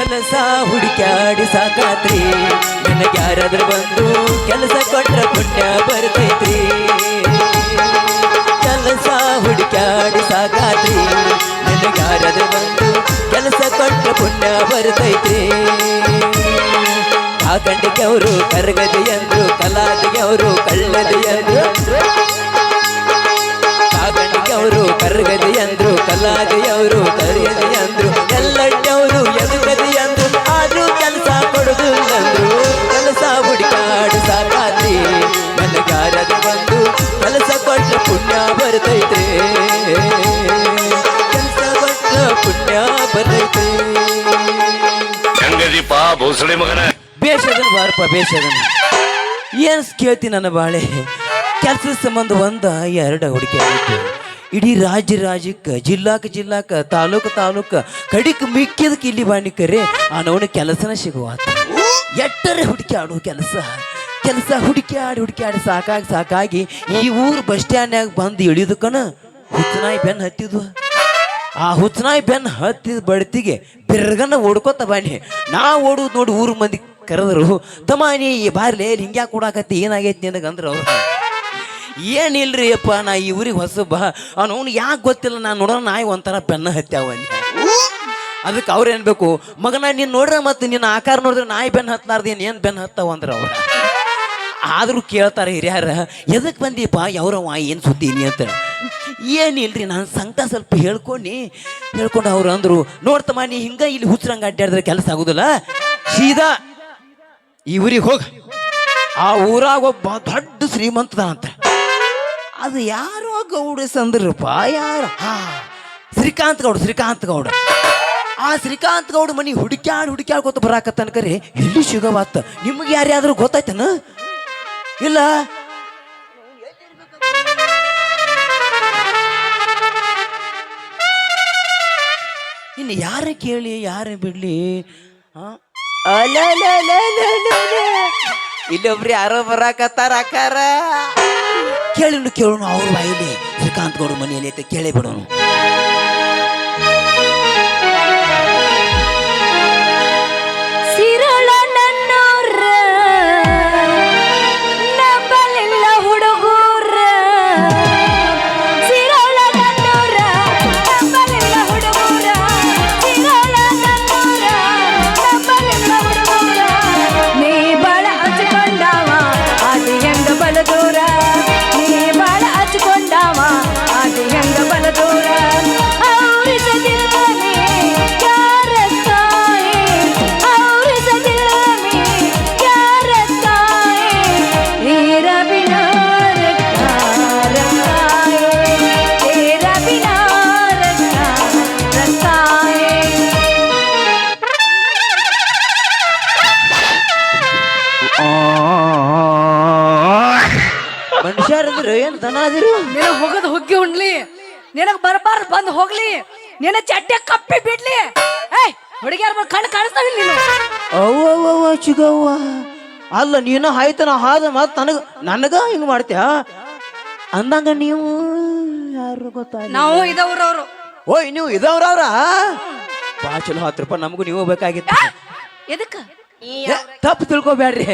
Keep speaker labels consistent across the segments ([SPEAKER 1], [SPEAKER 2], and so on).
[SPEAKER 1] ಕೆಲಸ ಹುಡುಕ್ಯಾಡಿ ಸಾಕಾತ್ರಿ. ನನಗೆ ಯಾರಾದ್ರೂ ಬಂದು ಕೆಲಸ ಕೊಟ್ರ ಪುಣ್ಯ ಬರ್ತೈತ್ರಿ. ಕೆಲಸ ಹುಡುಕ್ಯಾಡಿ ಸಾಕಾತ್ರಿ. ನನಗೆ ಯಾರಾದ್ರೂ ಬಂದು ಕೆಲಸ ಕೊಟ್ರ ಪುಣ್ಯ ಬರ್ತೈತ್ರಿ. ಕಾಕಂಡಿಗೆ ಅವರು ಕರಗದಿ ಅಂದ್ರು ಕಲಾದಿಗೆ ಅವರು ಕಳ್ಳದಿ ಅಂದ್ರು. ಕಾಕಂಡಿಗೆ ಅವರು ಕೊಡುದಿಲ್ಲ ಅಂದ್ರು ಕೆಲಸ ಹುಡುಕಾಡು ಸಾಕಾತಿ. ನನಗಾರದ ಬಂದು ಕೆಲಸ ಕೊಟ್ಟ ಪುಣ್ಯ ಬರ್ತೈತೆ. ಕೆಲಸ ಕೊಟ್ಟ ಪುಣ್ಯ ಬರ್ತೈತೆ.
[SPEAKER 2] ಭೋಸಳೆ ಮಗನ?
[SPEAKER 1] ಬೇಷದನ್ ಬಾರಪ್ಪ ಬೇಷದನ್. ಏನು ಕೇಳ್ತಿ ನನ್ನ ಬಾಳೆ? ಕೆಲಸದ ಸಂಬಂಧ ಒಂದ ಎರಡು ಹುಡುಕಿ ಆಗಿತ್ತು ಇಡೀ ರಾಜ್ಯ ರಾಜ್ಯಕ್ಕೆ ಜಿಲ್ಲಾಕ ಜಿಲ್ಲಾಕ ತಾಲೂಕು ತಾಲೂಕ ಕಡಿಕ್ ಮಿಕ್ಕಿದಕ್ಕೆ ಇಲ್ಲಿ ಬಾಣಿಕರೆ ಅವನ ಕೆಲಸನ ಸಿಗುವಾತ. ಎಟ್ಟರೆ ಹುಡುಕಿ ಆಡು ಕೆಲಸ. ಕೆಲಸ ಹುಡುಕ್ಯಾಡಿ ಹುಡುಕ್ಯಾಡಿ ಸಾಕಾಗಿ ಸಾಕಾಗಿ ಈ ಊರು ಬಸ್ ಸ್ಟ್ಯಾಂಡ್ನಾಗ ಬಂದು ಇಳಿದಕ್ಕನ ಹುಚ್ಚನಾಯಿ ಬೆನ್ನು ಹತ್ತಿದ್ವು. ಆ ಹುಚ್ಚನಾಯಿ ಬೆನ್ ಹತ್ತಿದ ಬಡ್ತಿಗೆ ಬಿರ್ಗನ ಓಡ್ಕೋತ ಬಾಣಿ ನಾ ಓಡುದು ನೋಡಿ ಊರು ಮಂದಿ ಕರೆದ್ರು, ತಮ್ಮ ನೀ ಬಾರ್ಲೆ ಹಿಂಗ್ಯಾ ಕೊಡಾಕತ್ತಿ? ಏನಾಗೈತಿ ನಿನಗೆ? ಅಂದ್ರೆ ಅವ್ರು. ಏನಿಲ್ರಿ ಅಪ್ಪ, ನಾ ಈ ಊರಿಗೆ ಹೊಸಬ. ಅವ್ನು ಯಾಕೆ ಗೊತ್ತಿಲ್ಲ? ನಾನು ನೋಡೋಣ ನಾಯಿ ಒಂಥರ ಬೆನ್ನ ಹತ್ಯಾವನಿ ಅಂದೆ. ಅದಕ್ಕೆ ಅವ್ರು ಏನ್ಬೇಕು ಮಗನ, ನೀನು ನೋಡ್ರೆ ಮತ್ತೆ ನಿನ್ನ ಆಕಾರ ನೋಡಿದ್ರೆ ನಾಯಿ ಬೆನ್ ಹತ್ಲಾರ್ದು ಏನು ಬೆನ್ ಹತ್ತಾವ ಅಂದ್ರೆ ಅವ್ರು. ಆದರೂ ಕೇಳ್ತಾರೆ ಹಿರಿಯರ ಎದಕ್ಕೆ ಬಂದೀಪ? ಯಾವ್ರವ ಏನು ಸುದ್ದಿ ನೀ ಅಂತ ಏನಿಲ್ರಿ ನಾನು ಸಂಕಟ ಸ್ವಲ್ಪ ಹೇಳ್ಕೊಂಡು ಹೇಳ್ಕೊಂಡು ಅವ್ರು ಅಂದರು, ನೋಡ್ತಮ್ಮ, ನೀ ಹಿಂಗ ಇಲ್ಲಿ ಹುಚ್ಚರಂಗ ಅಡ್ಡಾಡಿದ್ರೆ ಕೆಲಸ ಆಗುದಿಲ್ಲ. ಸೀದಾ ಈ ಊರಿಗೆ ಹೋಗ. ಆ ಊರಾಗ ಒಬ್ಬ ದೊಡ್ಡ ಶ್ರೀಮಂತದ ಅಂತ ಅದು ಯಾರೋ ಗೌಡ ಸಂದ್ರಪ್ಪ, ಯಾರು. ಹಾ, ಶ್ರೀಕಾಂತ್ ಗೌಡ ಶ್ರೀಕಾಂತ್ ಗೌಡ. ಆ ಶ್ರೀಕಾಂತ್ ಗೌಡ ಮನಿ ಹುಡುಕ್ಯಾಡ್ ಹುಡುಕ್ಯಾಡ್ಕೊತ ಬರಾಕತ್ತನ್ಕರಿ ಎಲ್ಲಿ ಸಿಗವಾತ ನಿಮ್ಗೆ ಯಾರ್ಯಾದ್ರೂ ಗೊತ್ತಾಯ್ತನ? ಇಲ್ಲ? ಇನ್ನು ಯಾರ ಕೇಳಿ, ಯಾರ ಬಿಡ್ಲಿ. ಇಲ್ಲೊಬ್ರು ಯಾರೋ ಬರಾಕತ್ತಾರ ಅಕ್ಕಾರ ಕೇಳಿನು ಕೇಳೋಣ ಅವ್ರ ಬಾಯಿಲಿ ಶ್ರೀಕಾಂತ್ ಗೌಡ ಮನೆಯಲ್ಲಿ ಐತೆ ಕೇಳೇ ಬಿಡೋಣ.
[SPEAKER 3] ಹೋಗದ್ ಹುಗ್ಗಿ ಉಣ್ಲಿ. ನಿನಗ್ ಬರ್ಬಾರ್ದು ಬಂದ್ ಹೋಗ್ಲಿ. ನಿನ್ನ ಚಟ್ಟೆ ಕಪ್ಪಿ ಬಿಡ್ಲಿ. ಏಯ್ ಹುಡುಗಿಯರ್ ಕಣ್ ಕಣ್ಣು ಕಾಣಿಸ್ತಾವಿಲ್ಲ ನೀನು.
[SPEAKER 1] ಅವ್ವ ಚಿಗವ್ವ. ಅಲ್ಲ ನೀನು ಹಾಯ್ತನ ಹಾದ ಮತ್ ನನಗ ನನಗ ಹಿಂಗ್ ಮಾಡ್ತೀಯ? ಅಂದಂಗ ನೀವು ಯಾರು ಗೊತ್ತಾ
[SPEAKER 3] ನಾವು ಇದವ್ರವ್ರು
[SPEAKER 1] ಓಯ್ ನೀವು ಇದವ್ರವ್ರ ಬಾ ಚಲೋ ಹತ್ತು ರೂಪಾಯಿ ನಮಗೂ ನೀವು ಬೇಕಾಗಿತ್ತು.
[SPEAKER 3] ಎದಕ್ಕ?
[SPEAKER 1] ತಪ್ಪು ತಿಳ್ಕೊಬೇಡ್ರಿ.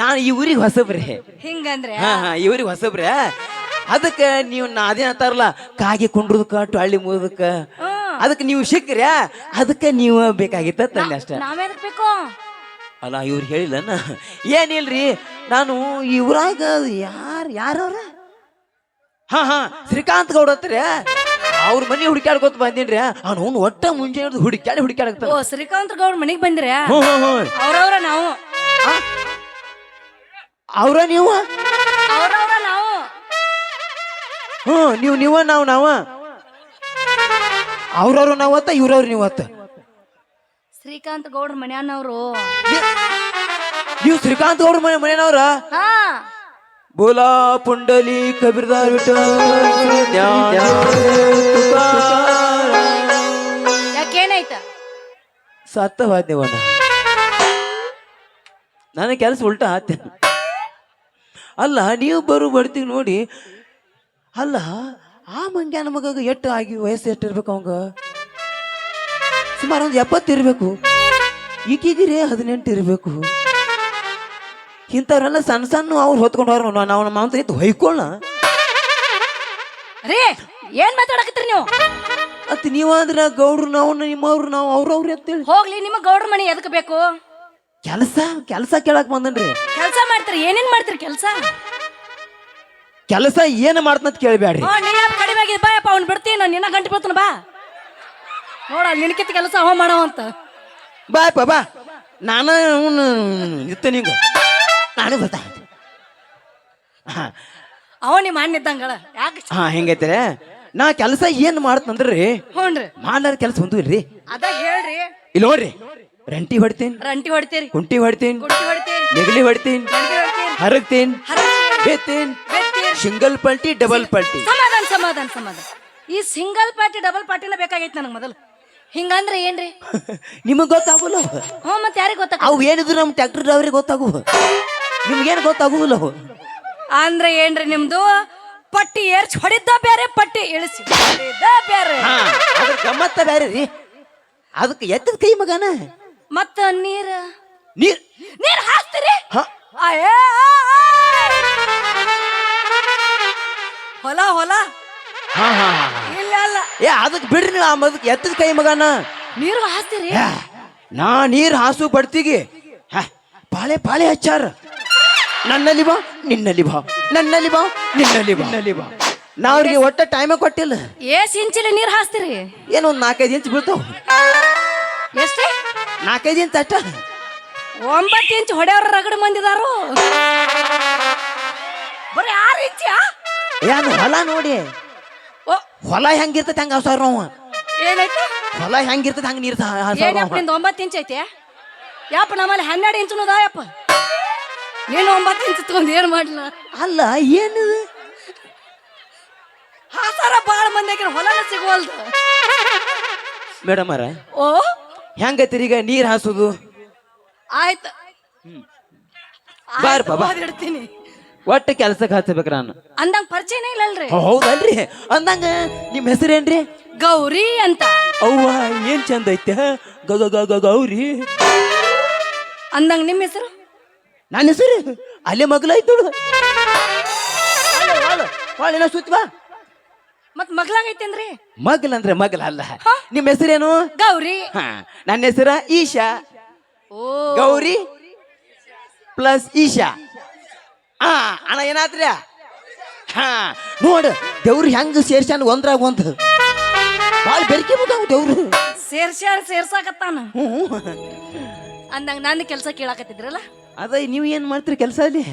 [SPEAKER 1] ನಾನು ಈ ಊರಿಗೆ ಹೊಸಬ್ರಿ.
[SPEAKER 3] ಹಿಂಗಂದ್ರೆ?
[SPEAKER 1] ಹಾ ಹಾ ಈ ಊರಿಗೆ ಹೊಸಬ್ರಿ. ಅದಕ್ಕೆ ನೀವು ನಾ ಅದೇ ಅಂತಾರಲ್ಲ ಕಾಗೆ ಕುಂಡ್ರದಕ್ಕ ಟೊಳ್ಳಿ ಮುದಕ್ಕ ಅದಕ್ಕೆ ನೀವು ಸಿಕ್ಕ್ರಿ ಅದಕ್ಕೆ ನೀವು ಬೇಕಾಗಿತ್ತ ತಂದೆ ಅಷ್ಟೇ.
[SPEAKER 3] ಬೇಕು?
[SPEAKER 1] ಅಲ್ಲ ಇವ್ರು ಹೇಳಿಲ್ಲನ? ಏನಿಲ್ರಿ ನಾನು ಇವ್ರಾಗ ಯಾರು ಯಾರವ್ರ? ಹಾ ಹಾ ಶ್ರೀಕಾಂತ್ ಗೌಡ ಹತ್ರ. ಅವ್ರ ಮನೆ ಹುಡುಕ್ಯಾಡ್ಕೊತ ಬಂದಿನ್ರಿ. ಅವ್ನು ಒಟ್ಟ ಮುಂಜಾನೆ ಹಿಡ್ದು ಹುಡುಕ್ಯಾಡಿ ಹುಡುಕ್ಯಾಡಕ್ತಾನ
[SPEAKER 3] ಓ ಶ್ರೀಕಾಂತ್ ಗೌಡ ಮನೆಗೆ ಬಂದ್ರೆ?
[SPEAKER 1] ಹ್ಞೂ ಹ್ಞೂ ಹ್ಞೂ
[SPEAKER 3] ಅವ್ರವ್ರ ನಾವು.
[SPEAKER 1] ಅವ್ರ ನೀವು?
[SPEAKER 3] ಅವ್ರವ್ರ ನಾವು.
[SPEAKER 1] ಹ್ಞೂ ನೀವು ನೀವ ನಾವು ನಾವ. ಅವ್ರವ್ರು ನಾವತ್ತ ಇವ್ರವ್ರು ನೀವತ್ತ
[SPEAKER 3] ಶ್ರೀಕಾಂತ್ ಗೌಡ್ರ ಮನ್ಯಾನವ್ರು
[SPEAKER 1] ನೀವು ಶ್ರೀಕಾಂತ್ ಗೌಡ್ರ ಮನೆ ಮನೆಯವ್ರ?
[SPEAKER 3] ಹಾ.
[SPEAKER 1] ಬೋಲಾ ಪುಂಡಲಿ ಕಬೀರ್ದಾರ್ ವಿಠಲ
[SPEAKER 3] ಯಾಕೇನಾಯ್ತ?
[SPEAKER 1] ಸತ್ತವಾದ್ಯವನ ನನ್ನ ಕೆಲಸ ಉಲ್ಟಾ ಆತ. ಅಲ್ಲ ನೀವು ಬರು ಬರ್ತೀವಿ ನೋಡಿ ಅಲ್ಲ ಆ ಮಂಗ್ಯಾನ ಮಗ ಎಷ್ಟು ಆಗಿ ವಯಸ್ಸು ಎಷ್ಟು ಇರ್ಬೇಕು ಅವಂಗ? ಸುಮಾರು ಒಂದು ಎಪ್ಪತ್ತು ಇರಬೇಕು. ಈಕಿದಿರಿ ಹದಿನೆಂಟು ಇರಬೇಕು. ಇಂಥವ್ರೆಲ್ಲ ಸಣ್ಣ ಸಣ್ಣ ಅವ್ರು ಹೊತ್ಕೊಂಡು ಹೋರ ನಾವು ನಮ್ಮ ಮಾವಂತ ಇತ್ತು ಹೊಯ್ಕೊಳ್ಳ
[SPEAKER 3] ರೀ ಏನ್ ಮಾತಾಡಕತ್ತೀರಿ ನೀವು?
[SPEAKER 1] ಅತ್ ನೀವಾದ್ರ ಗೌಡ್ರು ನಾವು ನಿಮ್ಮವ್ರು ನಾವು ಅವ್ರವ್ರು ಎತ್ತೇಳಿ
[SPEAKER 3] ಹೋಗ್ಲಿ ನಿಮ್ಮ ಗೌಡ್ರ ಮನೆ ಎದಕ್ ಬೇಕು?
[SPEAKER 1] ಕೆಲಸ ಕೆಲಸ ಕೇಳಕ್ ಬಂದನ್ರಿ.
[SPEAKER 3] ಕೆಲಸ ಮಾಡ್ತೀರಿ ಏನೇನ್ ಮಾಡ್ತೀರಿ ಕೆಲಸ?
[SPEAKER 1] ಕೆಲಸ ಏನು ಮಾಡ್ತಂತ ಕೇಳಬೇಡ್ರಿ
[SPEAKER 3] ಹ್ಞೂ ನೀ ಯಾಕೆ ಕಡಿಮೆ ಆಗಿದೆ ಬಾಯಪ್ಪ ಅವ್ನು ಬಿಡ್ತೀನಿ ನಾನು. ನಿನ್ನ ಗಂಟೆ ಬೀಳ್ತಾನ ಬಾ. ನೋಡ ನಿನಕಿತ್ತ ಕೆಲಸ ಅವ ಮಾಡೋ ಅಂತ.
[SPEAKER 1] ಬಾಯಪ್ಪ ಬಾ. ನಾನು ಅವ್ನು ನಿತ್ತ ನಿಂಗ ನಾನು ಬರ್ತಾ. ಹಾ.
[SPEAKER 3] ಅವ ನಿಮ್ಮ ಅಣ್ಣ ಇದ್ದಂಗಳ. ಯಾಕೆ?
[SPEAKER 1] ಹಾ ಹೆಂಗೈತೆ ನಾ ಕೆಲಸ ಏನ್ ಮಾಡ್ತಂದ್ರಿ
[SPEAKER 3] ಹ್ಞೂನ್ರಿ
[SPEAKER 1] ಮಾಡ್ಲಾರ ಕೆಲಸ ಒಂದು ಇಲ್ರಿ?
[SPEAKER 3] ಅದ ಹೇಳ್ರಿ.
[SPEAKER 1] ಇಲ್ಲಿ ನೋಡ್ರಿ. ರಂಟಿ ಹೊಡ್ತೀನಿ.
[SPEAKER 3] ರಂಟಿ ಹೊಡಿತೀರಿ.
[SPEAKER 1] ಕುಂಟಿ ಹೊಡ್ತೀನಿ.
[SPEAKER 3] ಗುಂಟಿ ಹೊಡಿತೀರಿ
[SPEAKER 1] ನೆಗಲಿ ಹೊಡ್ತೀನಿ.
[SPEAKER 3] ಹೊಡಿತೀರಿ
[SPEAKER 1] ಹರಗ್ತೀನಿ. ಬೇತೀನಿ
[SPEAKER 3] ಬೆತ್ತೀರಿ.
[SPEAKER 1] ಸಿಂಗಲ್ ಪಲ್ಟಿ ಡಬಲ್ ಪಲ್ಟಿ
[SPEAKER 3] ಸಮಾಧಾನ ಸಮಾಧಾನ ಸಮಾಧಾನ. ಈ ಸಿಂಗಲ್ ಪಾರ್ಟಿ ಡಬಲ್ ಪಾರ್ಟಿನ ಬೇಕಾಗೈತೆ ನನಗೆ ಮೊದಲು. ಹಿಂಗಂದ್ರೆ ಏನ್ರಿ?
[SPEAKER 1] ನಿಮಗ್ ಗೊತ್ತಾಗುಲ್ಲ ಹ್ಮ್
[SPEAKER 3] ಹ್ಞೂ ಮತ್ತೆ ಯಾರಿಗೆ ಗೊತ್ತಾಗ
[SPEAKER 1] ಅವು ಏನಿದ್ರು ನಮ್ಮ ಟ್ರ್ಯಾಕ್ಟರ್ ಡ್ರೈವರಿಗೆ ಗೊತ್ತಾಗು ನಿಮ್ಗೇನು ಗೊತ್ತಾಗುವುದಿಲ್ಲ ಅವು?
[SPEAKER 3] ಅಂದ್ರೆ ಏನ್ರಿ ನಿಮ್ದು? ಪಟ್ಟಿ ಏರ್ಚ್ ಹೊಡಿದ್ದ ಬೇರೆ ಪಟ್ಟಿ ಇಳಿಸಿ ಹೊಡಿದ್ದ ಬೇರೆ
[SPEAKER 1] ಹಾ ಅದ್ರ ಗಮ್ಮತ್ತ ಬೇರೆ ರೀ. ಅದಕ್ಕೆ ಎತ್ತದ ಕೈ ಮಗನ?
[SPEAKER 3] ಮತ್ತ ನೀರ್?
[SPEAKER 1] ನೀರ್
[SPEAKER 3] ನೀರ್ ಹಾಕ್ತೀರಿ?
[SPEAKER 1] ಹ.
[SPEAKER 3] ಅಯ್ಯೇ, ಹೊಲ ಹೊಲ.
[SPEAKER 1] ಹಾ ಹಾ ಹಾ.
[SPEAKER 3] ಇಲ್ಲ ಅಲ್ಲ
[SPEAKER 1] ಏ ಅದಕ್ಕೆ ಬಿಡ್ರಿ ನೀವು ಆ ಮದಕ್ ಎತ್ತದ ಕೈ ಮಗನ.
[SPEAKER 3] ನೀರು
[SPEAKER 1] ಹಾಸ್ತೀರಿ? ನಾ ನೀರ್ ಹಾಸು ಬಡ್ತಿಗೆ. ಹಾ, ಪಾಳೆ ಪಾಳೆ ಹಚ್ಚಾರ. ನನ್ನಲ್ಲಿ ಬಾ ನಿನ್ನಲ್ಲಿ ಬಾ ನನ್ನಲ್ಲಿ ಬಾ ನಿನ್ನಲ್ಲಿ ಬಾ. ನಿನ್ನಲ್ಲಿ ಬಾ. ನಾ ಅವ್ರಿಗೆ ಒಟ್ಟ ಟೈಮೇ ಕೊಟ್ಟಿಲ್ಲ.
[SPEAKER 3] ಏಸ್ ಇಂಚಿಲಿ ನೀರು ಹಾಸ್ತೀರಿ?
[SPEAKER 1] ಏನು ಒಂದು ನಾಲ್ಕೈದು ಇಂಚ್ ಬೀಳ್ತಾವ.
[SPEAKER 3] ಎಷ್ಟೇ?
[SPEAKER 1] ನಾಲ್ಕೈದು ಇಂಚ್ ಅಷ್ಟ.
[SPEAKER 3] ಒಂಬತ್ತು ಇಂಚ್ ಹೊಡೆಯವ್ರ ರಗಡ ಮಂದಿದಾರು.
[SPEAKER 1] ಏನು ಹೊಲ ನೋಡಿ.
[SPEAKER 3] ಓ.
[SPEAKER 1] ಹೊಲ ಹೆಂಗಿರ್ತೈತೆ ಹಂಗ ಹಾಸಾರ ನಾವು.
[SPEAKER 3] ಏನಾಯ್ತು?
[SPEAKER 1] ಹೊಲ ಹೆಂಗಿರ್ತೈತೆ ಹಂಗ ನೀರ್
[SPEAKER 3] ಏನಪ್ಪ ನಿಂದು ಒಂಬತ್ತು ಇಂಚ್ ಐತೆ? ಯಪ್ಪ ನಮ್ಮಲ್ಲಿ ಹನ್ನೆರಡು ಇಂಚು ಅದಾಯಪ್ಪ ನೀನು ಒಂಬತ್ತು ಇಂಚ್ ತಗೊಂಡು ಏನು ಮಾಡ್ಲ?
[SPEAKER 1] ಅಲ್ಲ ಏನು?
[SPEAKER 3] ಹಾಸಾರ ಭಾಳ ಮಂದಿ ಹೊಲ ಹೊಲನ ಸಿಗುವಲ್ದು.
[SPEAKER 1] ಮೇಡಮ್ ಅರ
[SPEAKER 3] ಓ.
[SPEAKER 1] ಹೆಂಗ ಈಗ ನೀರ್ ಹಾಸುದು?
[SPEAKER 3] ಆಯ್ತು.
[SPEAKER 1] ಬಾರ್ ಬಾ, ಬಾ.
[SPEAKER 3] ಇಡ್ತೀನಿ
[SPEAKER 1] ಒಟ್ಟು ಕೆಲ್ಸಕ್ಕೆ ಹಚ್ಚಬೇಕು ನಾನು.
[SPEAKER 3] ಅಂದಂಗ ಪರಿಚಯನೇ ಇಲ್ಲಲ್ರಿ.
[SPEAKER 1] ಹೌದಲ್ರಿ? ಅಂದಂಗ ನಿಮ್ಮ ಹೆಸರೇನ್ರಿ?
[SPEAKER 3] ಗೌರಿ ಅಂತ.
[SPEAKER 1] ಅವ್ವ ಏನ್ ಚಂದ ಐತೆ? ಗ ಗ ಗ ಗ ಗೌರಿ.
[SPEAKER 3] ಅಂದಂಗ ನಿಮ್ಮ ಹೆಸರು?
[SPEAKER 1] ನನ್ನ ಹೆಸರು? ಅಲ್ಲೇ ಮಗ್ಲ ಐತು ಹೊಳಿನ ಸುತ್ತ ಬಾ.
[SPEAKER 3] ಮತ್ ಮಗ್ಲಾಗೈತೇನ್ರಿ?
[SPEAKER 1] ಮಗ್ಲ ಅಂದ್ರೆ ಮಗ್ಲ ಅಲ್ಲ. ನಿಮ್ಮ ಹೆಸರೇನು?
[SPEAKER 3] ಗೌರಿ.
[SPEAKER 1] ಹಾ ನನ್ನ ಹೆಸರ ಈಶಾ.
[SPEAKER 3] ಓ.
[SPEAKER 1] ಗೌರಿ ಪ್ಲಸ್ ಈಶಾ. ಹಾ ಅಣ್ಣ ಏನಾತ್ರಿ ಹಾ ನೋಡು ದೇವ್ರು ಹೆಂಗ ಸೇರ್ಸ್ಯಾನ ಒಂದ್ರಾಗ ಒಂದು. ಭಾಳ ಬೆರಕೆ ಬಿದ್ದಾವ ದೇವ್ರು.
[SPEAKER 3] ಸೇರ್ಸ್ಯಾಳ ಸೇರ್ಸಾಕತ್ತಾನ?
[SPEAKER 1] ಹ್ಞೂ
[SPEAKER 3] ಅಂದಂಗ ನನ್ನ ಕೆಲಸ ಕೇಳಾಕತ್ತಿದ್ರಲ್ಲ?
[SPEAKER 1] ಅದ ನೀವು ಏನು ಮಾಡ್ತೀರಿ ಕೆಲಸ ಅಲ್ಲಿ?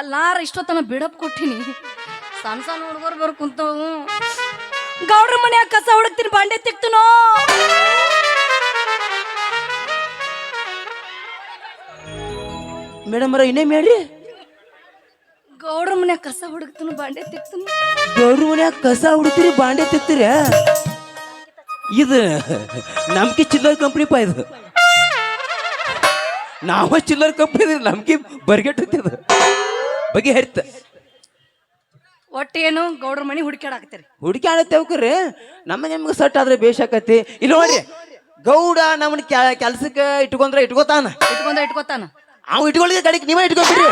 [SPEAKER 3] ಅಲ್ಲಾರ ಇಷ್ಟೊತ್ತನ ಬಿಡಪ್ ಕೊಟ್ಟಿನಿ. ಸಣ್ಣ ಸಣ್ಣ ಹುಡುಗರು ಬರ್ ಕುಂತವು ಗೌಡ್ರ ಮನ್ಯಾಗ ಕಸ ಹುಡುಕ್ತೀನಿ ಬಾಂಡೆ ತಿಕ್ತನೋ?
[SPEAKER 1] ಮೇಡಮ್ ಅವ್ರ ಇನ್ನೇ ಮೇಡ್ರಿ
[SPEAKER 3] ಮನ್ಯಾಗ ಕಸ ಹುಡುಕ್ತನು ಬಾಂಡೆ ತಿಕ್ತನು
[SPEAKER 1] ದೇವ್ರ ಮನ್ಯಾಗ ಕಸ ಹುಡುಕ್ತೀರಿ ಬಾಂಡೆ ತಿಕ್ತೀರಿ ಇದು ನಮ್ಗೆ ಚಿಲ್ಲರ್ ಕಂಪ್ನಿ ಪಾ ಇದು. ನಾವ ಚಿಲ್ಲರ್ ಕಂಪ್ನಿ ನಮ್ಗೆ ಬರ್ಗೆಟ್ಟದ ಬಗೆ ಹರಿತ.
[SPEAKER 3] ಒಟ್ಟೇನು ಗೌಡ್ರ ಮನೆ ಹುಡುಕ್ಯಾಡಾಕತ್ತೀರಿ?
[SPEAKER 1] ಹುಡುಕಿ ಆಡತ್ತೇವ್ಕ್ರಿ ನಮಗೆ ನಿಮ್ಗೆ ಸಟ್ ಆದ್ರೆ ಬೇಷಾಕತಿ ಇಲ್ಲಿ ನೋಡ್ರಿ ಗೌಡ ನಮ್ಮನ್ನ ಕೆಲ್ಸಕ್ಕೆ ಇಟ್ಕೊಂಡ್ರೆ ಇಟ್ಕೋತಾನ.
[SPEAKER 3] ಇಟ್ಕೊಂಡ ಇಟ್ಕೋತಾನ.
[SPEAKER 1] ಅವ್ ಇಟ್ಕೊಳ್ಳಿ ಕಡೆಗೆ ನೀವೇ ಇಟ್ಕೊಂಡ್ಬಿಡ್ರಿ.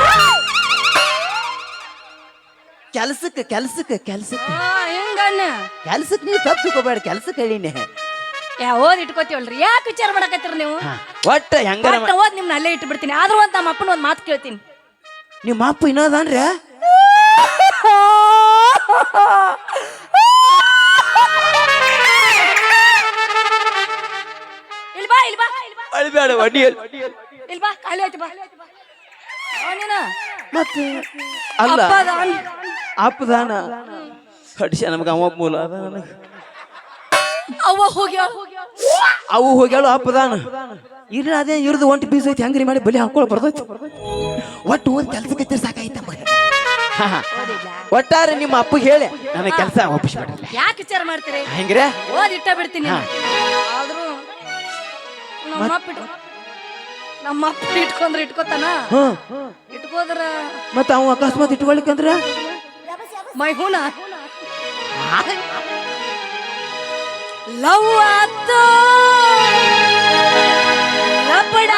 [SPEAKER 1] ಕೆಲ್ಸಕ್ಕೆ ಕೆಲ್ಸಕ್ಕೆ ಕೆಲ್ಸಕ್ಕೆ.
[SPEAKER 3] ಆ, ಹಿಂಗನ್ನ
[SPEAKER 1] ಕೆಲ್ಸಕ್ಕೆ ನೀವು ತಪ್ಪು ತಿಳ್ಕೊಬೇಡ ಕೆಲ್ಸಕ್ಕೆ ಹೇಳಿನಿ
[SPEAKER 3] ಯಾ ಓದ್ ಇಟ್ಕೋತೀವಲ್ರಿ? ಯಾಕೆ ವಿಚಾರ ಮಾಡಕತ್ತೀರಿ ನೀವು?
[SPEAKER 1] ಒಟ್ಟ ಹೆಂಗಾರ
[SPEAKER 3] ಒಟ್ಟ ಓದ್ ನಿಮ್ನ ಅಲ್ಲೇ ಇಟ್ಬಿಡ್ತೀನಿ. ಆದ್ರೂ ಅಂತ ನಮ್ಮ ಅಪ್ಪನ ಒಂದು ಮಾತು ಕೇಳ್ತೀನಿ.
[SPEAKER 1] ನಿಮ್ಮ ಅಪ್ಪ ಇನ್ನೋದನ್ರಿ
[SPEAKER 3] ಇಲ್ಲಿ ಬಾ ಇಲ್ಲಿ ಬಾ ಇಲ್ಲಿ ಬಾ.
[SPEAKER 1] ಅಳ್ಬೇಡ
[SPEAKER 3] ಇಲ್ಲಿ ಬಾ ಖಾಲಿ ಆಯ್ತು ಬಾ. ಆ, ನೀನು.
[SPEAKER 1] ಮತ್ತೆ? ಅಲ್ಲ.
[SPEAKER 3] ಅಪ್ಪ ಅದಾನ್.
[SPEAKER 1] ಅಪ್ಪದಾನ ಕಡಿಸ ನಮ್ಗೆ ಅವ ಮೂಲ ಅದ ನನಗೆ.
[SPEAKER 3] ಅವ್ವ ಹೋಗ್ಯಾಳ.
[SPEAKER 1] ಅವು ಹೋಗ್ಯಾಳು ಅಪ್ಪದಾನ ಇರ ಅದೇ ಇರದು ಒಂಟು ಬೀಸ್ ಐತಿ ಹಂಗ್ರಿ ಮಾಡಿ ಬಲಿ ಹಾಕೊಳ ಬರ್ತೈತಿ. ಒಟ್ಟು ಒಂದು ಕೆಲ್ಸಕ್ಕೆ ಸಾಕಾಯ್ತ ಒಟ್ಟಾರೆ ನಿಮ್ಮ ಅಪ್ಪ ಹೇಳಿ ನನಗೆ ಕೆಲಸ ಒಪ್ಪಿಸ್ಬಿಡ್ರಿ
[SPEAKER 3] ಯಾಕೆ ವಿಚಾರ ಮಾಡ್ತೀರಿ?
[SPEAKER 1] ಹೆಂಗ್ರೆ?
[SPEAKER 3] ಓದಿ ಇಟ್ಟ ಬಿಡ್ತೀನಿ. ಆದ್ರೂ ನಮ್ಮ ಅಪ್ಪ ಇಟ್ಕೊ ನಮ್ಮ ಅಪ್ಪ ಇಟ್ಕೊಂಡ್ರೆ ಇಟ್ಕೋತಾನ?
[SPEAKER 1] ಹ್ಮ್.
[SPEAKER 3] ಇಟ್ಕೋದ್ರ
[SPEAKER 1] ಮತ್ತ ಅವ ಅಕಸ್ಮಾತ್ ಇಟ್ಕೊಳಿಕಂದ್ರ
[SPEAKER 3] ಮೈ ಹೂನ ಲವ್ ಆತ ಲಪಡ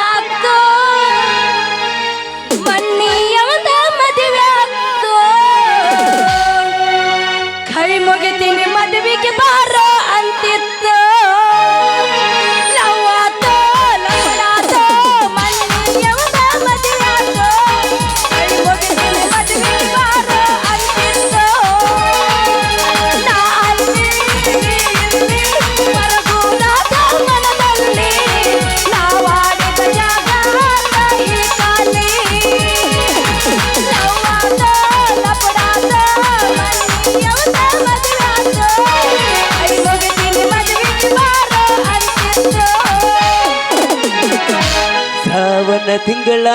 [SPEAKER 2] ಮಗಳ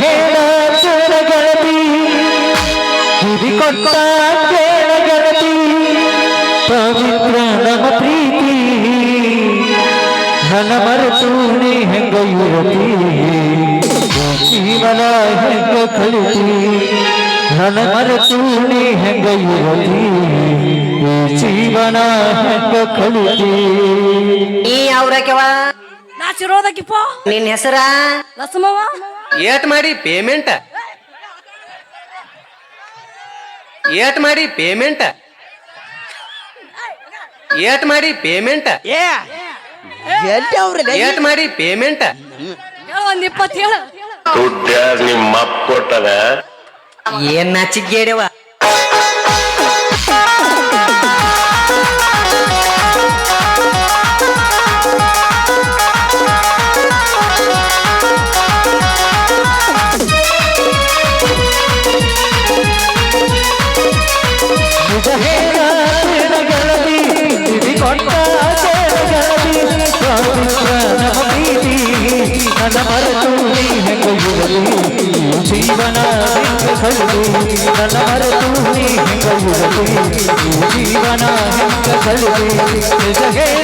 [SPEAKER 2] ಹೇಳ ಗಣತಿ ಹಿರಿಕೊಟ್ಟ ಕೇಳ ಗಣತಿ ಪವಿತ್ರ ನಮ್ಮ ಪ್ರೀತಿ. ನನ್ನ ಮರೆತು ನೀ ಹೆಂಗ ಯುವತಿ. ಜೀವನ ಹೆಂಗ ಕಲಿತಿ. ನನ್ನ ಮರೆತು ನೀ ಹೆಂಗ ಯುವತಿ. ಜೀವನ ಹೆಂಗ ಕಲಿತಿ.
[SPEAKER 4] ನೀ
[SPEAKER 3] ಅವ್ರಕ್ಕೆವಾ ನಾಚಿರೋದಕ್ಕಿಪ್ಪ
[SPEAKER 4] ನಿನ್ನ ಹೆಸರ?
[SPEAKER 3] ಲಸಮವ
[SPEAKER 5] ಏಟ್ ಮಾಡಿ ಪೇಮೆಂಟ್ ಏಟ್ ಮಾಡಿ ಪೇಮೆಂಟ್ ಏಟ್ ಮಾಡಿ ಪೇಮೆಂಟ್
[SPEAKER 1] ಏ. ಎಲ್ಲಿ ಅವ್ರಲ್ಲ
[SPEAKER 5] ಏಟ್ ಮಾಡಿ ಪೇಮೆಂಟ್
[SPEAKER 3] ಒಂದ್
[SPEAKER 6] ಇಪ್ಪತ್ತೇಳು ನಿಮ್ಮ ಅಪ್ಪ ಕೊಟ್ಟದ?
[SPEAKER 4] ಏನ್ ನಾಚಿಗೇಡವ
[SPEAKER 2] ಕೈಯುವದು ಜೀವನ ಕಲ್ಲು ನನ್ನ ಮರೆತು ನೀ ಕೈಯುವದು ಜೀವನ ಕಲ್ಲು ನಿಜಗೇರಿ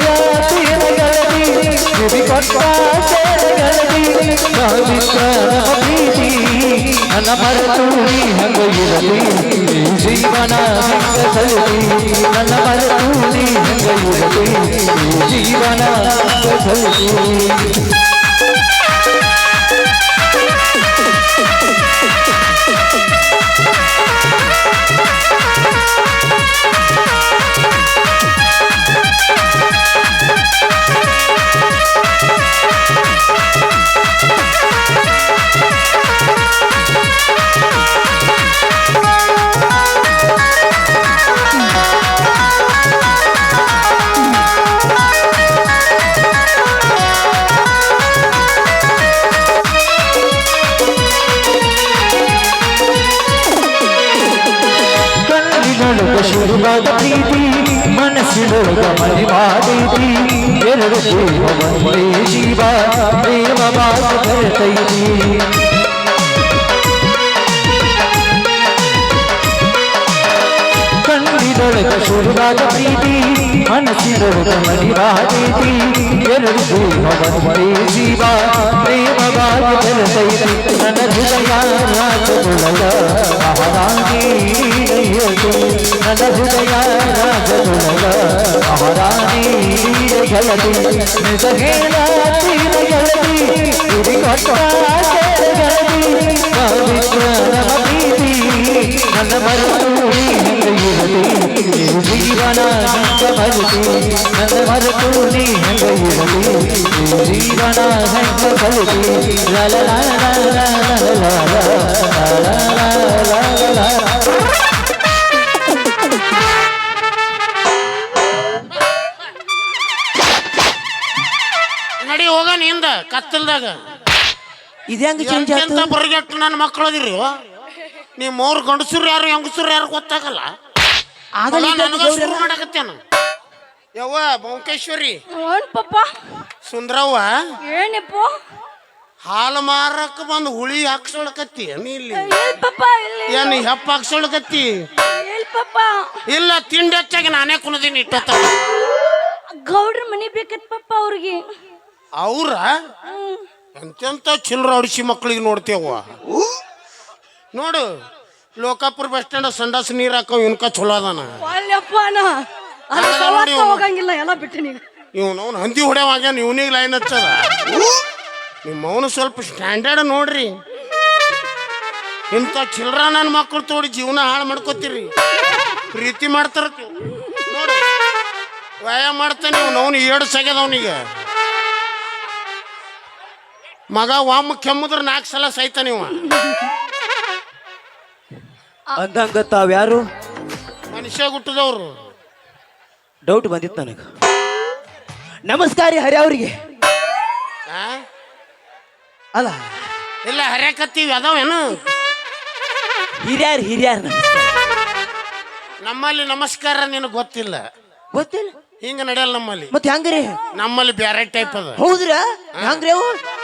[SPEAKER 2] ಪ್ರೀತಿ ನನ್ನ ಮರೆತು ನೀ ಹಂಗೈಯುವದು ಜೀವನ ಕಲ್ಲು ನನ್ನ ಮರೆತು ನೀ ಹಂಗೈಯುವದು ಜೀವನ ಕಲ್ಲು ದೇವದ ಪ್ರೀತಿ, ಮನಸ್ಸಿನೊಳಗ ಮರಿವಾದೈತಿ ಎರಡು ದೇವ ಜೀವ ದೇವ ಬಾಗ ಬರ್ತೈತಿ ಪ್ರೀತಿ, ಮನಸ್ಸಿನೊಳಗ ಮರಿವಾದೈತಿ ಎರಡು ದೇವ ಜೀವ ದೇವ ಬಾಗ ನನ್ನ ಹೃದಯ ರಾಜಗುಣಗ ಮಹದಾಗಿ ಗೆಳತಿ ನಿಜ ಹೇಳತೀರ ಗೆಳತಿ ಗುಡಿ ಕೊಟ್ಟಾಸೆರ ಗೆಳತಿ ಪವಿತ್ರನ ಬೀದಿ ನನ್ನ ನೀ ಹೆಂಗೆ ಜೀವನ ಹೆಂಗ
[SPEAKER 7] ಬರುತಿ ಲಲ ಕತ್ತಲ್ದಾಗ
[SPEAKER 1] ಇದ್ಯಾಂಗ ಹೆಂಗ್ ಚೇಂಜ್
[SPEAKER 7] ಎಂತ
[SPEAKER 1] ಆಯ್ತು?
[SPEAKER 7] ಬರಗೆಟ್ಟು ನನ್ನ ಮಕ್ಕಳು ಅದಿರಿ? ನೀವು ಮೂರು ಗಂಡಸರು ಯಾರು ಹೆಂಗಸರು ಯಾರು ಗೊತ್ತಾಗಲ್ಲ.
[SPEAKER 1] ಆಗಲ್ಲ
[SPEAKER 7] ಮಗ ನನಗ ಶುರು. ಮಾಡಕತ್ತೇನ ಯವ್ವ ಬೊಂಕೇಶ್ವರಿ
[SPEAKER 3] ಓನ್ ಪಪ್ಪ?
[SPEAKER 7] ಸುಂದ್ರವ್ವ?
[SPEAKER 3] ಏನಪ್ಪ?
[SPEAKER 7] ಹಾಲು ಮಾರಕ್ಕೆ ಬಂದು ಹುಳಿ ಹಾಕ್ಸೊಳಕತ್ತಿ ನೀ ಇಲ್ಲಿ?
[SPEAKER 3] ಪಪ್ಪ ಇಲ್ಲಿ?
[SPEAKER 7] ಏನು ಹೆಪ್ಪ ಹಾಕ್ಸೊಳಕತ್ತಿ?
[SPEAKER 3] ಪಪ್ಪ?
[SPEAKER 7] ಇಲ್ಲ ತಿಂಡಿ ಹೆಚ್ಚಾಗಿ ನಾನೇ ಕುಣದೀನಿ ಇಟ್ಟ
[SPEAKER 3] ಗೌಡ್ರ ಮನಿ ಬೇಕತ್ ಪಪ್ಪ ಅವ್ರಿಗೆ.
[SPEAKER 7] ಅವ್ರ ಎಂತೆಂತ ಚಿಲ್ಲರ ಅಡಿಸಿ ಮಕ್ಕಳಿಗೆ ನೋಡ್ತೇವ ನೋಡು ಲೋಕಾಪುರ ಬಸ್ ಸ್ಟ್ಯಾಂಡ್ ಸಂಡಾಸ್ ನೀರ್ ಹಾಕವ್ ಇನ್ಕ ಚಲೋ ಅದಾನ.
[SPEAKER 3] ಹೋಗಂಗಿಲ್ಲ ಎಲ್ಲ ಬಿಟ್ಟು ನೀವು
[SPEAKER 7] ಇವನು ಅವ್ನು ಹಂದಿ ಹೊಡೆವಾಗ್ಯಾನ ಇವನಿಗೆ ಲೈನ್ ಹಚ್ಚದ. ನಿಮ್ಮ ಅವನು ಸ್ವಲ್ಪ ಸ್ಟ್ಯಾಂಡರ್ಡ್ ನೋಡ್ರಿ. ಇಂಥ ಚಿಲ್ಲರ ನನ್ನ ಮಕ್ಕಳು ತೋಡಿ ಜೀವನ ಹಾಳು ಮಾಡ್ಕೋತೀರಿ. ಪ್ರೀತಿ ಮಾಡ್ತಾರ ನೋಡು ವ್ಯಾಯಾಮ ಮಾಡ್ತಾನೆ ಅವನು ಎರಡು ಸಗ್ಯದ ಅವನಿಗೆ. ಮಗ ವಾಮ ಕೆಮ್ಮುದ್ರ ನಾಲ್ಕು ಸಲ ಸಹಿತ ನೀವು
[SPEAKER 1] ಅಂದಂಗ ತಾವ್ಯಾರು
[SPEAKER 7] ಮನುಷ್ಯ ಹುಟ್ಟಿದವ್ರು.
[SPEAKER 1] ಡೌಟ್ ಬಂದಿತ್ತು ನನಗೆ. ನಮಸ್ಕಾರ ಹರಿ ಅವ್ರಿಗೆ.
[SPEAKER 7] ಆ?
[SPEAKER 1] ಅಲ್ಲ.
[SPEAKER 7] ಇಲ್ಲ ಹರ್ಯಾಕತ್ತೀವಿ ಅದಾವೇನು
[SPEAKER 1] ಹಿರಿಯಾರ್ ಹಿರಿಯಾರ್ ನಮಸ್ಕಾರ.
[SPEAKER 7] ನಮ್ಮಲ್ಲಿ ನಮಸ್ಕಾರ ನಿನಗೆ ಗೊತ್ತಿಲ್ಲ.
[SPEAKER 1] ಗೊತ್ತಿಲ್ಲ.
[SPEAKER 7] ಹಿಂಗ ನಡೆಯಲ್ಲ ನಮ್ಮಲ್ಲಿ.
[SPEAKER 1] ಮತ್ತೆ ಹೆಂಗ್ರಿ?
[SPEAKER 7] ನಮ್ಮಲ್ಲಿ ಬ್ಯಾರೆ ಟೈಪ್ ಅದ.
[SPEAKER 1] ಹೌದ್ರಾ? ಹೆಂಗ್ರಿ ಅವು?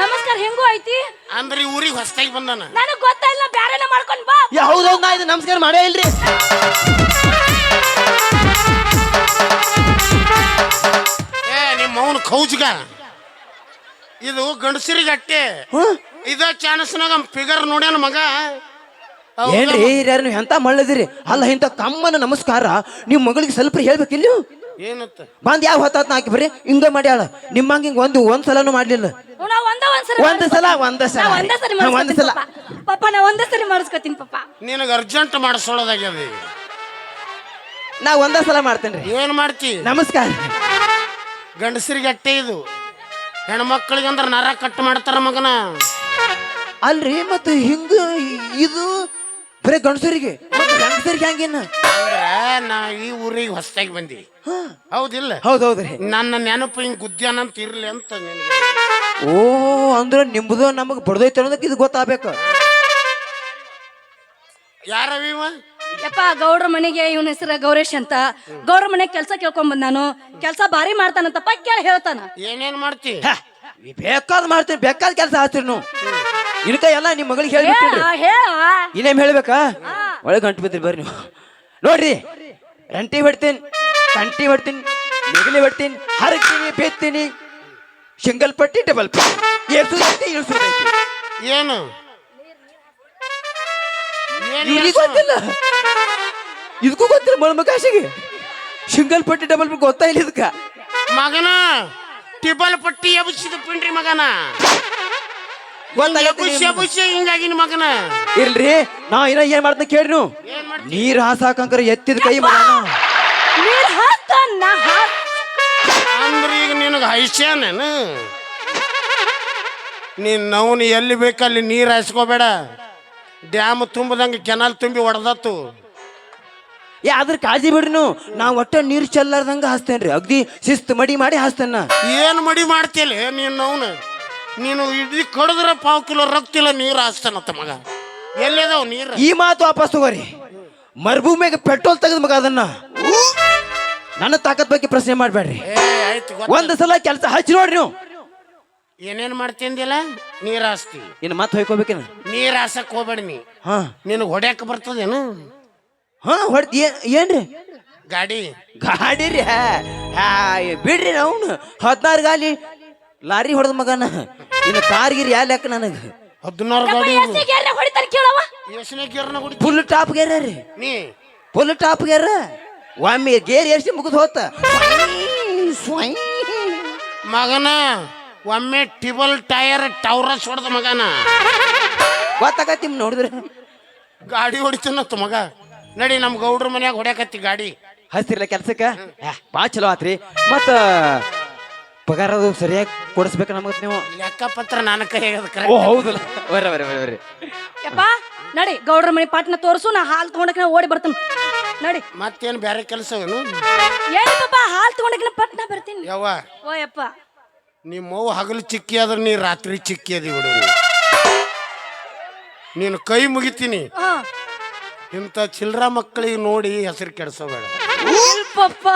[SPEAKER 3] ನಮಸ್ಕಾರ ಹೆಂಗೂ ಐತಿ
[SPEAKER 7] ಅಂದ್ರೆ ಊರಿಗೆ ಹೊಸ್ತಾಗಿ ಬಂದಾನ.
[SPEAKER 3] ನನಗ್ ಗೊತ್ತಿಲ್ಲ ಬ್ಯಾರೆನ ಮಾಡ್ಕೊಂಡ್ ಬಾ.
[SPEAKER 1] ಯಾ ಹೌದೌದು ನಾ ಇದು ನಮಸ್ಕಾರ ಮಾಡೇ ಇಲ್ರಿ.
[SPEAKER 7] ಏ ನಿಮ್ಮ ಅವನು ಕೌಜ್ಗ. ಇದು ಗಂಡಸರಿಗೆ ಅಟ್ಟೆ. ಇದು ಚಾನ್ಸ್ನಾಗ ಫಿಗರ್ ನೋಡ್ಯಾನ ಮಗ. ಹೌದಾ?
[SPEAKER 1] ಏನ್ರಿ ಹಿರಿಯರ್ ನೀವು ಎಂತ ಮಳ್ಳದಿರಿ? ಅಲ್ಲ ಇಂತ ತಮ್ಮನ ನಮಸ್ಕಾರ ನಿಮ್ಮ ಮಗಳಿಗೆ ಸ್ವಲ್ಪ ಹೇಳ್ಬೇಕಿಲ್ಲ ನೀವು
[SPEAKER 7] ಏನತ್ತ
[SPEAKER 1] ಬಂದ್ ಯಾವ ಹೊತ್ತಾತ್ನ ಹಾಕಿ ಬರ್ರಿ? ಹಿಂಗ ಮಾಡ್ಯಾಳ. ನಿಮ್ಮಂಗ ಹಿಂಗ ಒಂದು ಒಂದ್ ಸಲನು ಮಾಡ್ಲಿಲ್ಲ.
[SPEAKER 3] ನಾ ಒಂದ ಒಂದ್ಸರಿ
[SPEAKER 1] ಒಂದ್ ಸಲ ಒಂದ ಸಲ.
[SPEAKER 3] ನಾ ಒಂದೇ ಸರಿ
[SPEAKER 1] ಹಾ, ಒಂದ್
[SPEAKER 3] ಮಾಡಿಸ್ಕೊತೀನಿ
[SPEAKER 1] ಸಲ.
[SPEAKER 3] ಪಪ್ಪ ಪಪ್ಪ ನಾ ಒಂದೇ ಸರಿ ಮಾಡಿಸ್ಕೊತೀನಿ ಪಪ್ಪ
[SPEAKER 7] ನಿನಗೆ ಅರ್ಜೆಂಟ್ ಮಾಡಿಸೋಳದಾಗ್ಯದ ಈಗ.
[SPEAKER 1] ನಾ ಒಂದ ಸಲ ಮಾಡ್ತೇನ್ರಿ.
[SPEAKER 7] ಏನ್ ಮಾಡ್ತಿ?
[SPEAKER 1] ನಮಸ್ಕಾರ.
[SPEAKER 7] ಗಂಡಸರಿಗೆ ಅಟ್ಟೆ ಇದು. ಹೆಣ್ಮಕ್ಳಿಗೆ ಅಂದ್ರೆ ನರ ಕಟ್ ಮಾಡ್ತಾರ ಮಗನ.
[SPEAKER 1] ಅಲ್ರಿ ಮತ್ತೆ ಹಿಂಗ ಇದು ಬರೀ ಗಂಡಸರಿಗೆ. ಗಂಡಸರಿಗೆ ಹಂಗೇನ
[SPEAKER 7] ಅಂದ್ರ ನಾ ಈ ಊರಿಗೆ ಹೊಸದಾಗಿ ಬಂದಿ. ಹೌದಿಲ್ಲ?
[SPEAKER 1] ಹೌದು ಹೌದ್ರಿ
[SPEAKER 7] ನನ್ನ ನೆನಪು ಹಿಂಗ್ ಗುದ್ಯಾನ ಅಂತ ಇರ್ಲಿ ಅಂತ ನಿನಗೆ.
[SPEAKER 1] ಓ ಅಂದ್ರ ನಿಮ್ದು ನಮಗ್ ಬಡ್ದೈತೆ ಅನ್ನೋದಕ್ಕೆ ಇದು ಗೊತ್ತಾಗ್ಬೇಕು.
[SPEAKER 7] ಯಾರವಿವ
[SPEAKER 3] ಯಪ್ಪ ಗೌಡ್ರ ಮನೆಗೆ ಇವನ ಹೆಸರು ಗೌರೇಶ್ ಅಂತ. ಗೌಡ್ರ ಮನೆಗೆ ಕೆಲಸ ಕೇಳ್ಕೊಂಡ್ ಬಂದ್ ನಾನು. ಕೆಲಸ ಭಾರಿ ಮಾಡ್ತಾನಂತಪ್ಪ ಕೇಳಿ ಹೇಳ್ತಾನ.
[SPEAKER 7] ಏನೇನ್ ಮಾಡ್ತಿ?
[SPEAKER 1] ಬೇಕಾದ್ ಮಾಡ್ತೀನಿ ಬೇಕಾದ ಕೆಲಸ ಹಾಸ್ತೀರಿ ನೀವು. ಇನ್ಕ ಎಲ್ಲ ನಿಮ್ಮ ಮಗಳಿಗೆ
[SPEAKER 3] ಹೇಳ್ಬಿಟ್ಟು
[SPEAKER 1] ಇನ್ನೇಮ್ ಹೇಳ್ಬೇಕಾ? ಒಳಗೆ ಗಂಟು ಬಿದ್ರಿ ಬರ್ರಿ ನೀವು. ನೋಡ್ರಿ ರಂಟಿ ಹೊಡ್ತೀನಿ ಕಂಟಿ ಹೊಡ್ತೀನಿ ನೆಗಲಿ ಹೊಡ್ತೀನಿ ಹರಕ್ತೀನಿ ಬೇತ್ತೀನಿ ಸಿಂಗಲ್ ಪಟ್ಟಿ ಡಬಲ್ ಪಟ್ಟಿ. ಏರ್ಸುದೈತಿ ಇಳಿಸುದೈತಿ
[SPEAKER 7] ಏನು?
[SPEAKER 1] ಇವ್ರಿಗೆ? ಗೊತ್ತಿಲ್ಲ. ಇದಕ್ಕೂ ಗೊತ್ತಿಲ್ಲ ಮಳ್ಮಕಾಶಿಗೆ. ಸಿಂಗಲ್ ಪಟ್ಟಿ ಡಬಲ್ ಪಟ್ಟಿ ಗೊತ್ತಾ ಇಲ್ಲ ಇದಕ್ಕ
[SPEAKER 7] ಮಗನ ಟಿಬಲ್ ಪಟ್ಟಿ ಎಬ್ಸಿದ ಪಿಂಡ್ರಿ ಮಗನ. ಹಿಂಗಾಗಿನ ಮಗನ?
[SPEAKER 1] ಇಲ್ರಿ ನಾ ಇನ್ನ ಏನ್ ಮಾಡ್ತೀನಿ ಕೇಳ್ರಿ ನೀವು. ನೀರ್ ಹಾಸಾಕಂಕರ ಎತ್ತಿದ ಕೈ
[SPEAKER 3] ನೀರ್ ನಾ ಹಾಕ್
[SPEAKER 7] ಅಂದ್ರೆ ಈಗ ನಿನಗೆ ಹೈಸ್ಯಾನೇನು? ನೀನ್ ನವ್ನು ಎಲ್ಲಿ ಬೇಕಲ್ಲಿ ನೀರು ಹಾಯಿಸ್ಕೋಬೇಡ. ಡ್ಯಾಮ್ ತುಂಬದಂಗೆ ಕೆನಾಲ್ ತುಂಬಿ ಹೊಡೆದತ್ತು
[SPEAKER 1] ಏ ಅದ್ರ ಕಾಳಜಿ ಬಿಡ್ರಿ ನೀವು. ನಾ ಒಟ್ಟ ನೀರ್ ಚೆಲ್ಲಾರ್ದಂಗ ಹಾಸ್ತೇನ್ರಿ. ಅಗ್ದಿ ಶಿಸ್ತು ಮಡಿ ಮಾಡಿ ಹಾಸ್ತೇನ
[SPEAKER 7] ಏನು ಮಡಿ ಮಾಡ್ತೀಯಲ್ಲ ನೀನು ನವ್ನು? ನೀನು ಇಡೀ ಕಡಿದ್ರೆ ಪಾವು ಕಿಲೋ ರಕ್ತಿಲ್ಲ ನೀರು ಹಾಸ್ತಾನತ್ತ ಮಗ. ಎಲ್ಲೇದವ್ ನೀರು?
[SPEAKER 1] ಈ ಮಾತು ವಾಪಸ್ ತಗೋರಿ. ಮರುಭೂಮಿಯಾಗ ಪೆಟ್ರೋಲ್ ತೆಗೆದ ಮಗ ಅದನ್ನ. ನನ್ನ ತಾಕತ್ ಬಗ್ಗೆ ಪ್ರಶ್ನೆ ಮಾಡ್ಬೇಡ್ರಿ.
[SPEAKER 7] ಏ ಆಯ್ತು
[SPEAKER 1] ಒಂದ್ ಸಲ ಕೆಲಸ ಹಚ್ಚಿ ನೋಡ್ರಿ ನೀವು.
[SPEAKER 7] ಏನೇನ್ ಮಾಡ್ತಿಂದಿಲ್ಲ? ನೀರ್ ಹಾಸ್ತಿ.
[SPEAKER 1] ಇನ್ನು ಮತ್ತೆ ಹೊಯ್ಕೋಬೇಕೇನ
[SPEAKER 7] ನೀರ್ ಹಾಸಕ್ ಹೋಗ್ಬೇಡ ನೀ.
[SPEAKER 1] ಹಾ.
[SPEAKER 7] ನಿನಗೆ ಹೊಡ್ಯಾಕ ಬರ್ತದೇನು?
[SPEAKER 1] ಹಾ ಹೊಡ್ ಏನ್ರಿ?
[SPEAKER 7] ಗಾಡಿ.
[SPEAKER 1] ಗಾಡಿ ರೀ ಹಾ. ಹಾ, ಬಿಡ್ರಿ ನಾವು. ಹದಿನಾರು ಗಾಲಿ ಲಾರಿ ಹೊಡೆದ ಮಗನ. ಇನ್ನು ಕಾರ್ ಗಿರಿ ಯಾ ಲೆಕ್ಕ ನನಗೆ?
[SPEAKER 7] ಹದಿನಾರು ಗಾಡಿ
[SPEAKER 3] ಕೇಳವ
[SPEAKER 7] ಗೇರ್ನ ಹೊಡಿ
[SPEAKER 1] ಫುಲ್ ಟಾಪ್ ಗೇರ ರೀ.
[SPEAKER 7] ನೀ?
[SPEAKER 1] ಫುಲ್ ಟಾಪ್ ಗೇರ ಒಮ್ಮೆ ಗೇರ್ ಎಷ್ಟು ಮುಗಿದು ಹೋತ. ಸ್ವಯ್.
[SPEAKER 7] ಮಗನ ಒಮ್ಮೆ ಟಿಬಲ್ ಟೈರ್ ಟವರಸ್ ಹೊಡೆದ ಮಗನ.
[SPEAKER 1] ಗೊತ್ತಾಗತ್ತಿ ನಿಮ್ ನೋಡಿದ್ರೆ.
[SPEAKER 7] ಗಾಡಿ ಹೊಡಿತೀನತ್ತ ಮಗ. ನಡಿ ನಮ್ಮ ಗೌಡ್ರ ಮನ್ಯಾಗ ಹೊಡ್ಯಾಕತ್ತಿ ಗಾಡಿ.
[SPEAKER 1] ಹಸ್ತಿರ್ಲ ಕೆಲ್ಸಕ್ಕ? ಬಾ ಚಲೋ ಆತ್ರಿ. ಮತ್ತ ಪಗಾರ ಅದು ಸರಿಯಾಗಿ ಕೊಡಿಸ್ಬೇಕು ನಮಗೆ ನೀವು?
[SPEAKER 7] ಲೆಕ್ಕಪತ್ರ ನನ್ನ ಕೈ
[SPEAKER 1] ಓ ಹೌದಲ್ಲ. ಬರ್ರಿ ಬರ್ರಿ ಬರ್ರಿ. ಬರ್ರಿ
[SPEAKER 3] ಯಪ್ಪ ನಡಿ ಗೌಡ್ರ ಮನೆ ಪಾಟ್ನ ತೋರಿಸು ನಾ ಹಾಲು ತಗೊಂಡಕ್ಕೆ ನಾ ಓಡಿ ಬರ್ತೀನಿ. ನಡಿ.
[SPEAKER 7] ಮತ್ತೇನು ಬೇರೆ ಕೆಲಸ
[SPEAKER 3] ಏನು? ಪಾಪ ಹಾಲು ತಗೊಂಡಕ್ಕೆ ನಾ ಪಟ್ನ ಬರ್ತೀನಿ.
[SPEAKER 7] ಯವ್ವ.
[SPEAKER 3] ಓ ಯಪ್ಪ.
[SPEAKER 7] ನಿಮ್ಮ ಅವ್ವ ಹಗಲು ಚಿಕ್ಕಿ ಆದ್ರೆ ನೀ ರಾತ್ರಿ ಚಿಕ್ಕಿ ಅದಿ ಬಿಡು. ನೀನು ಕೈ ಮುಗಿತೀನಿ.
[SPEAKER 3] ಹಾ.
[SPEAKER 7] ಇಂಥ ಚಿಲ್ರ ಮಕ್ಕಳಿಗೆ ನೋಡಿ ಹೆಸರು ಕೆಡಿಸೋಬೇಡ.
[SPEAKER 3] ಪಪ್ಪ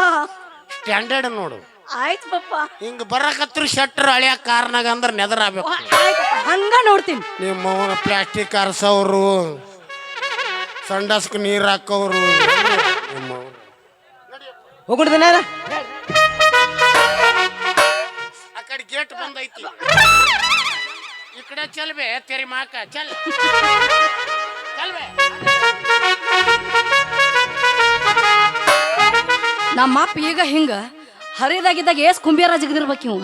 [SPEAKER 7] ಸ್ಟ್ಯಾಂಡರ್ಡ್ ನೋಡು.
[SPEAKER 3] ಆಯ್ತು ಪಪ್ಪ.
[SPEAKER 7] ಹಿಂಗ ಬರಕತ್ರ ಶೆಟ್ರ್ ಹಳೆಯ ಕಾರ್ನಾಗ ಅಂದ್ರೆ ನೆದರಾಗಬೇಕು
[SPEAKER 3] ಆಯ್ತು ಹಂಗ ನೋಡ್ತೀನಿ.
[SPEAKER 7] ನಿಮ್ಮ ಅವನ ಪ್ಲಾಸ್ಟಿಕ್ ಆರ್ಸೋರು ಸಂಡಸ್ಕ್ ನೀರ್ ಹಾಕೋರು.
[SPEAKER 1] ಹೋಗ್ಬಿಡ್ದೇನ
[SPEAKER 7] ಆ ಕಡೆ ಗೇಟ್ ಬಂದೈತಿ. ಈ ಕಡೆ ಚಲ್ಬೆ ತೆರಿ ಮಾಕ ಚಲ್. ಚಲ್ಬೆ
[SPEAKER 3] ನಮ್ಮ ಅಪ್ಪ ಈಗ ಹಿಂಗ ಹರಿದಾಗಿದ್ದಾಗ ಏಸ್ ಕುಂಬಿಯಾರ ಜಿಗದಿರ್ಬೇಕು ಇವ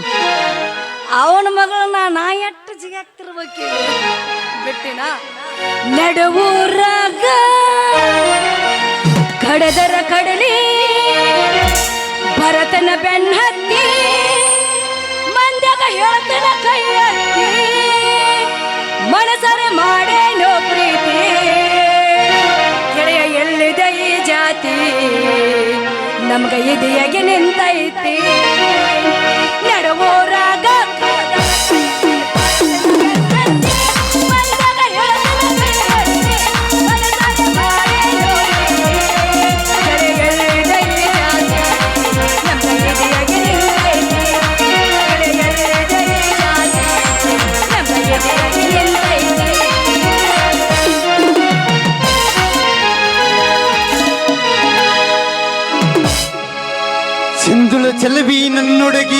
[SPEAKER 3] ಅವನ ಮಗಳನ್ನ ನಾ ಎಟ್ಟು ಜಿಗಾಕ್ತಿರ್ಬೇಕು ಬಿಟ್ಟಿನ? ನಡುವೂರಾಗ ಕಡದರ ಕಡಲಿ, ಭರತನ ಬೆನ್ನತ್ತಿ ಮಂದ್ಯಾಗ ಹೇಳ್ತನ ಕೈ ಎತ್ತಿ ಮನಸರೆ ಮಾಡೇನೋ ಪ್ರೀತಿ. ಕೆಳೆಯ ಎಲ್ಲಿದೆ ಈ ಜಾತಿ? ನಮ್ಗ ಇದೆಯಾಗಿ ನಿಂತೈತಿ? ನಡುವೂರಾಗ
[SPEAKER 2] ಚೆಲುವಿ ನನ್ನೊಡಗೆ